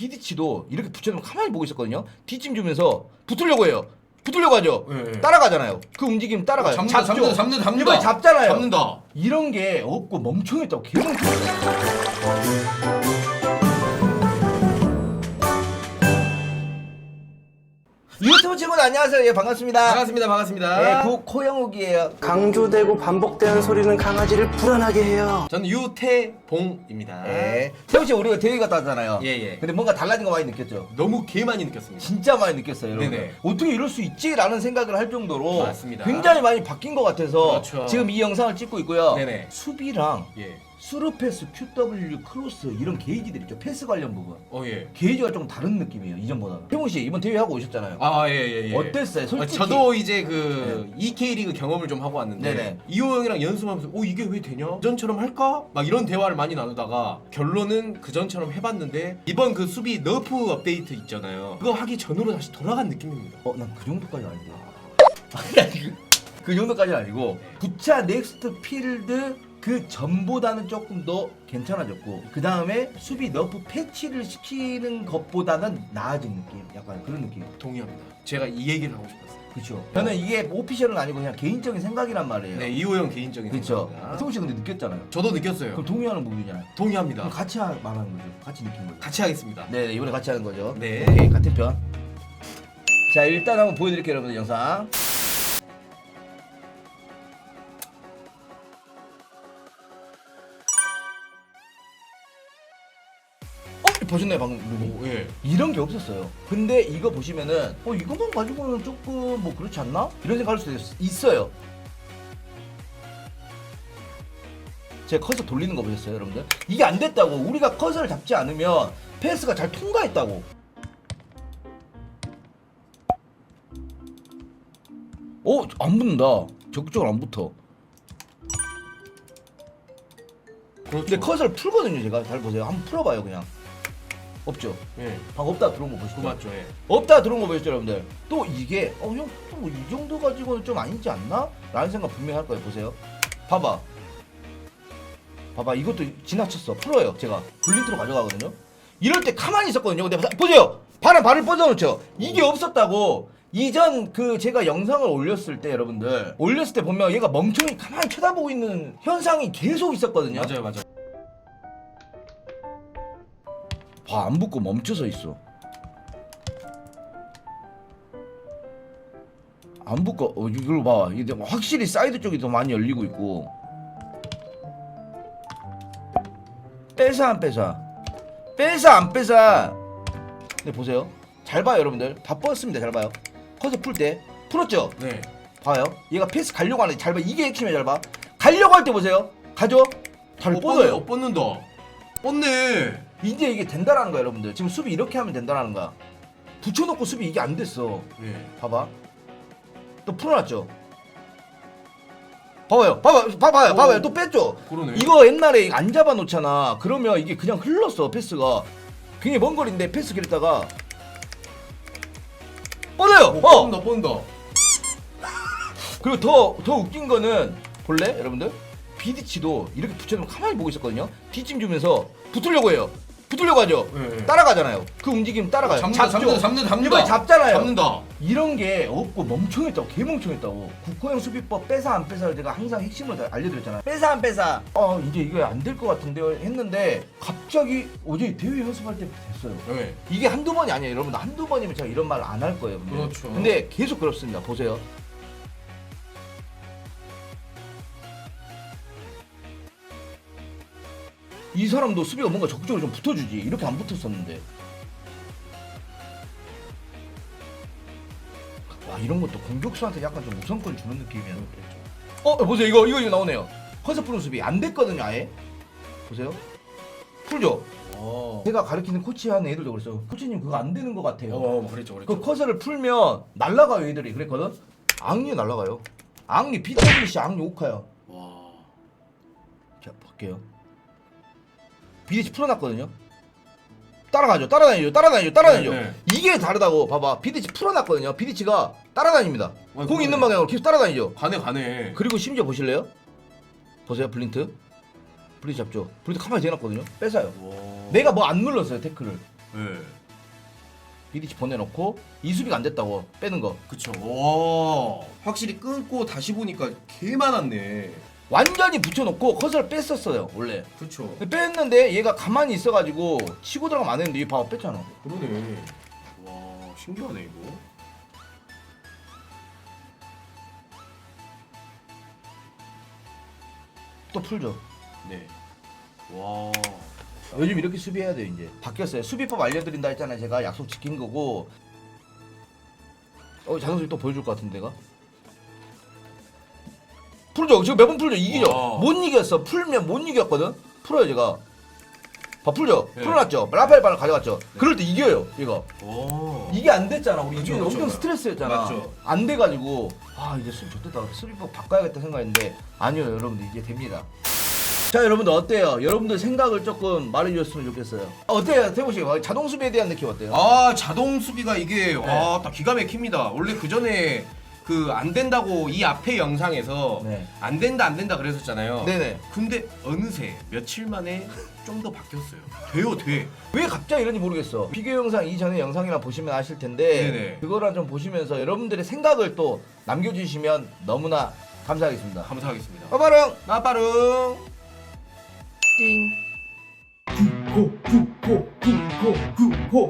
비디치도 이렇게 붙여놓으면 가만히 보고 있었거든요. 뒷짐 주면서 붙으려고 해요. 붙으려고 하죠. 예, 예. 따라가잖아요. 그 움직임 따라가요. 잡는다, 잡죠. 잡는다, 잡는다, 잡는다. 이번에 잡잖아요. 잡는다. 이런 게 없고 멍청했다고 개멍청 친구들 안녕하세요. 예, 반갑습니다. 반갑습니다, 반갑습니다. 예, 구코영욱이에요. 강조되고 반복되는 소리는 강아지를 불안하게 해요. 저는 유태봉입니다. 예. 태우 씨 우리가 대회 갔다 왔잖아요. 예, 예. 근데 뭔가 달라진 거 많이 느꼈죠? 너무 개 많이 느꼈습니다. 진짜 많이 느꼈어요, 여러분. 네네. 어떻게 이럴 수 있지라는 생각을 할 정도로 맞습니다. 굉장히 많이 바뀐 것 같아서 그렇죠. 지금 이 영상을 찍고 있고요. 네네. 수비랑 예. 수루 패스, QW, 크로스 이런 게이지들 있죠. 패스 관련 부분. 어, 예. 게이지가 좀 다른 느낌이에요, 이전보다는. 태웅 씨 이번 대회 하고 오셨잖아요. 아, 예, 예, 예. 어땠어요, 솔직히? 아, 저도 이제 그 EK 리그 경험을 좀 하고 왔는데 네네. 이호 형이랑 연습하면서 오 이게 왜 되냐? 그전처럼 할까? 막 이런 대화를 많이 나누다가 결론은 그전처럼 해봤는데 이번 그 수비 너프 업데이트 있잖아요. 그거 하기 전으로 다시 돌아간 느낌입니다. 어, 난 그 정도까지 아닌데. 아니, 그, 그 정도까지는 아니고 부차 넥스트 필드 그 전보다는 조금 더 괜찮아졌고 그 다음에 수비 너프 패치를 시키는 것보다는 나아진 느낌 약간 그런 느낌 동의합니다. 제가 이 얘기를 하고 싶었어요. 그렇죠 저는 이게 오피셜은 아니고 그냥 개인적인 생각이란 말이에요 네, 이호 형 개인적인 그렇죠 생각입니다. 태우 씨 근데 느꼈잖아요 저도 느꼈어요. 그럼 동의하는 부분이잖아요 동의합니다. 그럼 같이 하- 말하는 거죠 같이 느낀 거죠 같이 하겠습니다. 네 이번에 같이 하는 거죠 네. 오케이 같은 편자 일단 한번 보여드릴게요 여러분들 영상 보셨나요 방금 루비? 오, 예. 이런 게 없었어요 근데 이거 보시면은 어 이것만 가지고는 조금 뭐 그렇지 않나? 이런 생각할 수도 있- 있어요 제가 커서 돌리는 거 보셨어요 여러분들? 이게 안 됐다고 우리가 커서를 잡지 않으면 패스가 잘 통과했다고 어? 안 붙는다 적극적으로 안 붙어 그렇죠. 근데 컷을 풀거든요 제가 잘 보세요 한번 풀어봐요 그냥 없죠. 예. 방금 없다 들어온 거 보시죠? 그거 맞죠, 예. 없다 들어온 거 보셨죠 여러분들? 또 이게 어형이 정도 가지고는 좀 아니지 않나? 라는 생각 분명히 할 거예요. 보세요. 봐봐. 봐봐. 이것도 지나쳤어. 풀어요 제가. 블린트로 가져가거든요. 이럴 때 가만히 있었거든요. 근데 봐- 보세요. 발에 발을 뻗어놓죠. 이게 없었다고. 이전 그 제가 영상을 올렸을 때 여러분들 올렸을 때 보면 얘가 멍청이 가만히 쳐다보고 있는 현상이 계속 있었거든요. 맞아요, 맞아요. 봐, 안 붙고 멈춰서 있어. 안 붙고, 어, 이걸 봐. 이게 확실히 사이드 쪽이 더 많이 열리고 있고. 빼사 안 빼사? 빼사 안 빼사? 근데 보세요. 잘 봐요, 여러분들. 다 뻗습니다. 잘 봐요. 커서 풀 때. 풀었죠? 네. 봐요. 얘가 패스 가려고 하는데 잘 봐. 이게 핵심이야, 잘 봐. 가려고 할 때 보세요. 가죠? 잘 어, 뻗어요. 어, 뻗는다. 뻗네. 이제 이게 된다라는 거야 여러분들. 지금 수비 이렇게 하면 된다라는 거야. 붙여놓고 수비 이게 안 됐어. 예. 봐봐. 또 풀어놨죠? 봐봐요. 봐봐. 봐봐요. 오. 봐봐요. 또 뺐죠? 그러네. 이거 옛날에 안 잡아놓잖아. 그러면 이게 그냥 흘렀어 패스가. 굉장히 먼 거리인데 패스 기다다가. 뻗어요! 어, 어! 뻗는다, 뻗는다. 그리고 더 더 웃긴 거는 볼래 여러분들? 비디치도 이렇게 붙여놓으면 가만히 보고 있었거든요. 뒷짐 주면서 붙으려고 해요 붙으려고 하죠 예, 예. 따라가잖아요 그 움직임 따라가요 잡는다, 잡죠? 잡는다, 잡는다, 잡는다. 이번에 잡잖아요 잡는다. 이런 게 없고 멍청했다고 개멍청했다고 국호형 수비법 빼사 안 빼사를 제가 항상 핵심을 다 알려드렸잖아요 빼사 안 빼사 어 이제 이거 안될 것 같은데 했는데 갑자기 어제 대회 연습할 때 됐어요 예. 이게 한두 번이 아니에요 여러분 한두 번이면 제가 이런 말 안 할 거예요 근데. 그렇죠. 근데 계속 그렇습니다 보세요 이 사람도 수비가 뭔가 적극적으로 좀 붙어주지. 이렇게 안 붙었었는데. 와 이런 것도 공격수한테 약간 좀 우선권 주는 느낌이야 어 보세요. 이거 이거 이거 나오네요. 컨셉 푸른 수비. 안 됐거든요 아예. 보세요. 풀죠? 어. 제가 가르치는 코치하는 애들도 그랬어요. 코치님 그거 안 되는 것 같아요. 어, 그랬죠, 그랬죠. 그 커서를 풀면 날라가요 애들이. 그랬거든? 앙리 날라가요. 앙리 BWC 앙리 오카요. 와. 자 볼게요 비디치 풀어놨거든요. 따라가죠. 따라다니죠. 따라다니죠. 따라다니죠. 네, 네. 이게 다르다고 봐봐. 비디치 풀어놨거든요. 비디치가 따라다닙니다. 어, 공 있는. 방향으로 계속 따라다니죠. 가네, 가네. 그리고 심지어 보실래요? 보세요 블린트. 블린트 잡죠. 블린트 가만히 대놨거든요. 뺏어요. 와. 내가 뭐 안 눌렀어요 태클을 네. 비디치 보내놓고 이 수비가 안 됐다고 빼는 거. 그쵸. 와 확실히 끊고 다시 보니까 개 많았네. 완전히 붙여놓고 컷을 뺐었어요 원래 그쵸. 근데 뺐는데 얘가 가만히 있어가지고 치고 들어가면 안 되는데 얘 봐봐 뺐잖아 그러네. 와 신기하네 이거. 또 풀죠 네. 와. 요즘 이렇게 수비해야 돼요 이제 바뀌었어요 수비법 알려드린다 했잖아요 제가 약속 지킨 거고 어 자동수비 또 보여줄 것 같은데 내가 풀죠 지금 몇번 풀죠 이기죠 와. 못 이겼어 풀면 못 이겼거든 풀어요 제가 봐 풀죠 네. 풀어놨죠 라파엘 발을 가져갔죠 그럴 때 이겨요 얘가 오. 이게 안 됐잖아 우리 이게 그쵸. 엄청 스트레스였잖아 맞죠. 안 돼가지고 아 이제 수비 좋겠다 수비법 바꿔야겠다 생각했는데 아니요 여러분들 이제 됩니다 자 여러분들 어때요? 여러분들 생각을 조금 말해주셨으면 좋겠어요 어때요 태보 씨 자동 수비에 대한 느낌 어때요? 아 자동 수비가 이게 네. 와딱 기가 막힙니다. 원래 그 전에 그 안 된다고 이 앞에 영상에서 네. 안 된다 안 된다 그랬었잖아요. 네네 근데 어느새 며칠 만에 좀 더 바뀌었어요. 돼요 돼. 왜 갑자기 이런지 모르겠어 비교 영상 이전에 영상이나 보시면 아실 텐데 네네. 그거랑 좀 보시면서 여러분들의 생각을 또 남겨주시면 너무나 감사하겠습니다 감사하겠습니다. 빠바랑 나빠릉. 띵 구호 구호 구호 구호